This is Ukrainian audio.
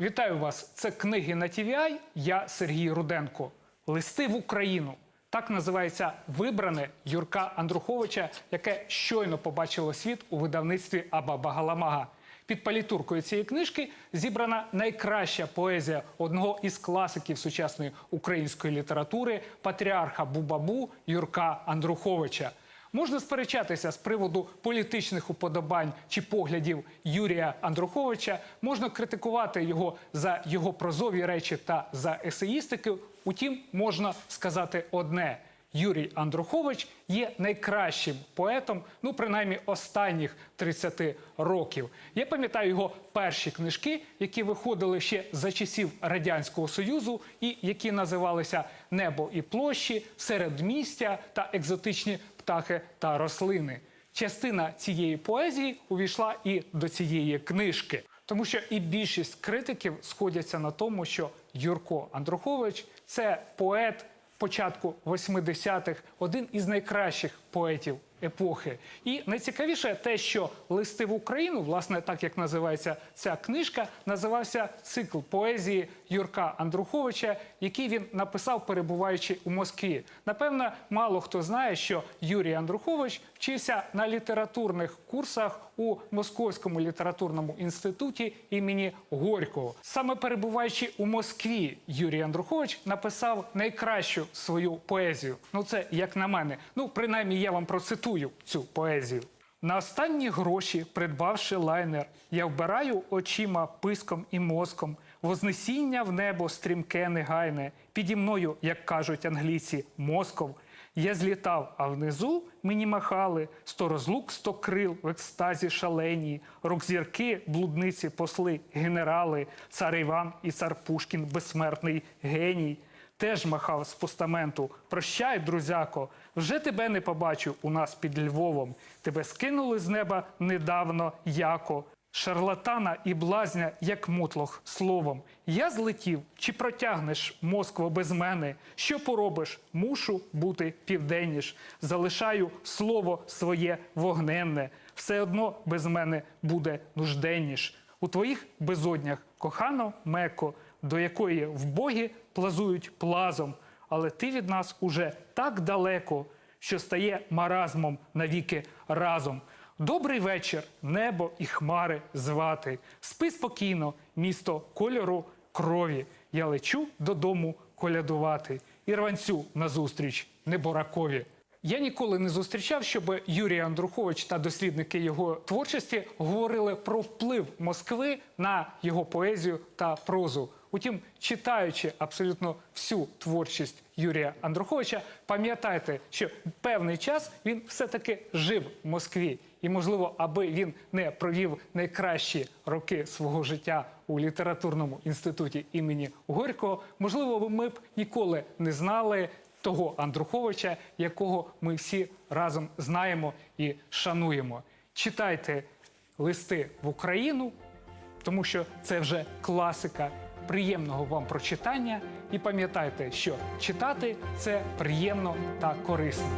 Вітаю вас! Це книги на TVI. Я Сергій Руденко. Листи в Україну. Так називається вибране Юрка Андруховича, яке щойно побачило світ у видавництві Абаба Галамага. Під палітуркою цієї книжки зібрана найкраща поезія одного із класиків сучасної української літератури патріарха Бубабу Юрка Андруховича. Можна сперечатися з приводу політичних уподобань чи поглядів Юрія Андруховича. Можна критикувати його за його прозові речі та за есеїстику. Утім, можна сказати одне: Юрій Андрухович є найкращим поетом, ну принаймні останніх 30 років. Я пам'ятаю його перші книжки, які виходили ще за часів радянського союзу, і які називалися Небо і площі, середмістя та екзотичні птахи та рослини. Частина цієї поезії увійшла і до цієї книжки, тому що і більшість критиків сходяться на тому, що Юрко Андрухович це поет початку 80-х, один із найкращих поетів епохи. І найцікавіше те, що листи в Україну, власне, так як називається ця книжка, називався цикл поезії Юрка Андруховича, який він написав, перебуваючи у Москві. Напевно, мало хто знає, що Юрій Андрухович вчився на літературних курсах у Московському літературному інституті імені Горького. Саме перебуваючи у Москві, Юрій Андрухович написав найкращу свою поезію. Ну, це як на мене. Ну, принаймні, я вам процитую цю поезію. На останні гроші, придбавши лайнер, я вбираю очима, писком і мозком. Вознесіння в небо стрімке негайне. Піді мною, як кажуть англійці, мозков. Я злітав, а внизу мені махали сто розлук, сто крил в екстазі шаленій, рок-зірки, блудниці, посли, генерали, цар Іван і цар Пушкін, безсмертний геній. Теж махав з постаменту. Прощай, друзяко, вже тебе не побачу у нас під Львовом. Тебе скинули з неба недавно яко. Шарлатана і блазня, як мотлох, словом. Я злетів, чи протягнеш Москва без мене? Що поробиш? Мушу бути південніш. Залишаю слово своє вогненне. Все одно без мене буде нужденніш. У твоїх безоднях кохано меко, до якої в плазують плазом. Але ти від нас уже так далеко, що стає маразмом навіки разом. Добрий вечір, небо і хмари звати. Спи спокійно, місто кольору крові. Я лечу додому колядувати і рванцю назустріч неборакові. Я ніколи не зустрічав, щоб Юрій Андрухович та дослідники його творчості говорили про вплив Москви на його поезію та прозу. Утім, читаючи абсолютно всю творчість Юрія Андруховича, пам'ятайте, що певний час він все-таки жив в Москві. І, можливо, аби він не провів найкращі роки свого життя у літературному інституті імені Горького, можливо, ми б ніколи не знали того Андруховича, якого ми всі разом знаємо і шануємо. Читайте листи в Україну, тому що це вже класика. Приємного вам прочитання і пам'ятайте, що читати це приємно та корисно.